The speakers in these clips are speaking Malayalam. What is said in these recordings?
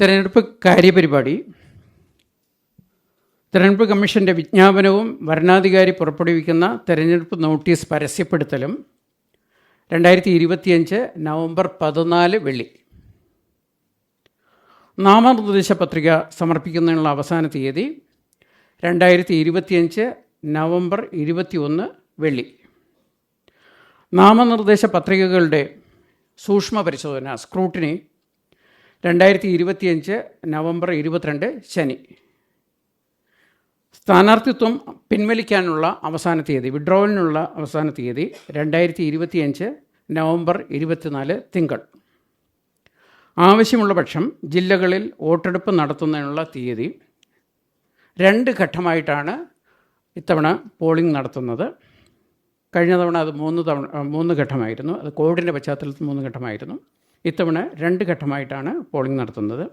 തെരഞ്ഞെടുപ്പ് കാര്യപരിപാടി തെരഞ്ഞെടുപ്പ് കമ്മീഷന്റെ വിജ്ഞാപനവും വരണാധികാരി പുറപ്പെടുവിക്കുന്ന തെരഞ്ഞെടുപ്പ് നോട്ടീസ് പരസ്യപ്പെടുത്തലും രണ്ടായിരത്തി ഇരുപത്തിയഞ്ച് നവംബർ പതിനാല് വെള്ളി. നാമനിർദ്ദേശ പത്രിക സമർപ്പിക്കുന്നതിനുള്ള അവസാന തീയതി രണ്ടായിരത്തി ഇരുപത്തിയഞ്ച് നവംബർ ഇരുപത്തി ഒന്ന് വെള്ളി. നാമനിർദ്ദേശ പത്രികകളുടെ സൂക്ഷ്മ പരിശോധന സ്ക്രൂട്ടിനി രണ്ടായിരത്തി ഇരുപത്തിയഞ്ച് നവംബർ ഇരുപത്തിരണ്ട് ശനി. സ്ഥാനാർത്ഥിത്വം പിൻവലിക്കാനുള്ള അവസാന തീയതി വിഡ്രോവലിനുള്ള അവസാന തീയതി രണ്ടായിരത്തി ഇരുപത്തിയഞ്ച് നവംബർ ഇരുപത്തിനാല് തിങ്കൾ. ആവശ്യമുള്ള പക്ഷം ജില്ലകളിൽ വോട്ടെടുപ്പ് നടത്തുന്നതിനുള്ള തീയതി രണ്ട് ഘട്ടമായിട്ടാണ് ഇത്തവണ പോളിംഗ് നടത്തുന്നത്. കഴിഞ്ഞ തവണ അത് മൂന്ന് തവണ മൂന്ന് ഘട്ടമായിരുന്നു. അത് കോവിഡിന്റെ പശ്ചാത്തലത്തിൽ മൂന്ന് ഘട്ടമായിരുന്നു. ഇത്തവണ രണ്ട് ഘട്ടമായിട്ടാണ് പോളിംഗ് നടത്തുന്നത്.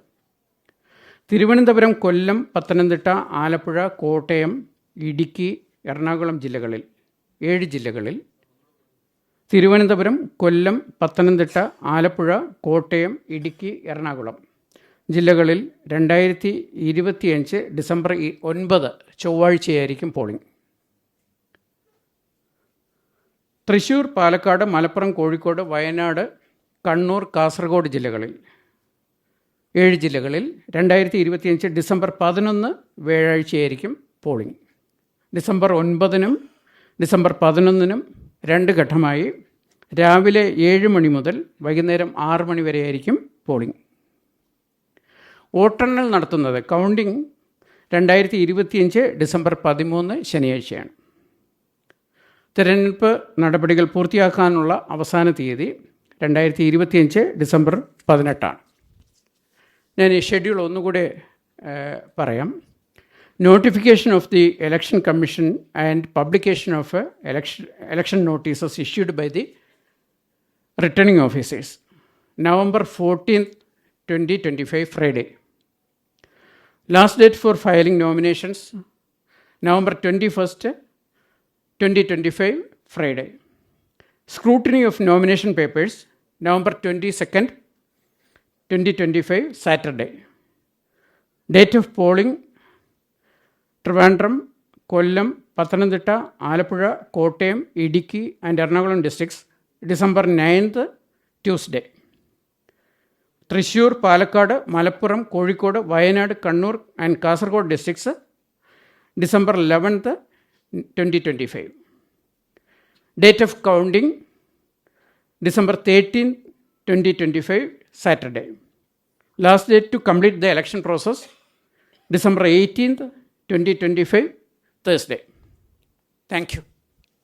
തിരുവനന്തപുരം കൊല്ലം പത്തനംതിട്ട ആലപ്പുഴ കോട്ടയം ഇടുക്കി എറണാകുളം ജില്ലകളിൽ ഏഴ് ജില്ലകളിൽ. തിരുവനന്തപുരം കൊല്ലം പത്തനംതിട്ട ആലപ്പുഴ കോട്ടയം ഇടുക്കി എറണാകുളം ജില്ലകളിൽ രണ്ടായിരത്തി ഇരുപത്തിയഞ്ച് ഡിസംബർ ഒൻപത് ചൊവ്വാഴ്ചയായിരിക്കും പോളിംഗ് തൃശ്ശൂർ പാലക്കാട് മലപ്പുറം കോഴിക്കോട് വയനാട് കണ്ണൂർ കാസർഗോഡ് ജില്ലകളിൽ. ഏഴ് ജില്ലകളിൽ രണ്ടായിരത്തി ഇരുപത്തിയഞ്ച് ഡിസംബർ പതിനൊന്ന് വ്യാഴാഴ്ചയായിരിക്കും പോളിംഗ്. ഡിസംബർ ഒൻപതിനും ഡിസംബർ പതിനൊന്നിനും രണ്ട് ഘട്ടമായി രാവിലെ ഏഴ് മണി മുതൽ വൈകുന്നേരം ആറ് മണി വരെയായിരിക്കും പോളിംഗ്. വോട്ടെണ്ണൽ നടത്തുന്നത് കൗണ്ടിംഗ് രണ്ടായിരത്തി ഇരുപത്തിയഞ്ച് ഡിസംബർ പതിമൂന്ന് ശനിയാഴ്ചയാണ്. തിരഞ്ഞെടുപ്പ് നടപടികൾ പൂർത്തിയാക്കാനുള്ള അവസാന തീയതി രണ്ടായിരത്തി ഇരുപത്തിയഞ്ച് ഡിസംബർ പതിനെട്ടാണ്. ഞാൻ ഈ ഷെഡ്യൂൾ ഒന്നുകൂടെ പറയാം. Notification of the election commission and publication of election election notices issued by the returning officers. November fourteen twenty twenty five Friday. Last date for filing nominations November twenty first twenty twenty five Friday. Scrutiny of nomination papers November twenty second twenty twenty five Saturday. Date of polling Trivandrum Kollam Pathanamthitta Alappuzha Kottayam Idukki and Ernakulam districts December ninth Tuesday Thrissur Palakkad Malappuram Kozhikode Wayanad Kannur and Kasaragod districts December eleventh twenty twenty five date of counting December 13, 2025, Saturday. Last date to complete the election process, December 18th, 2025, Thursday. Thank you.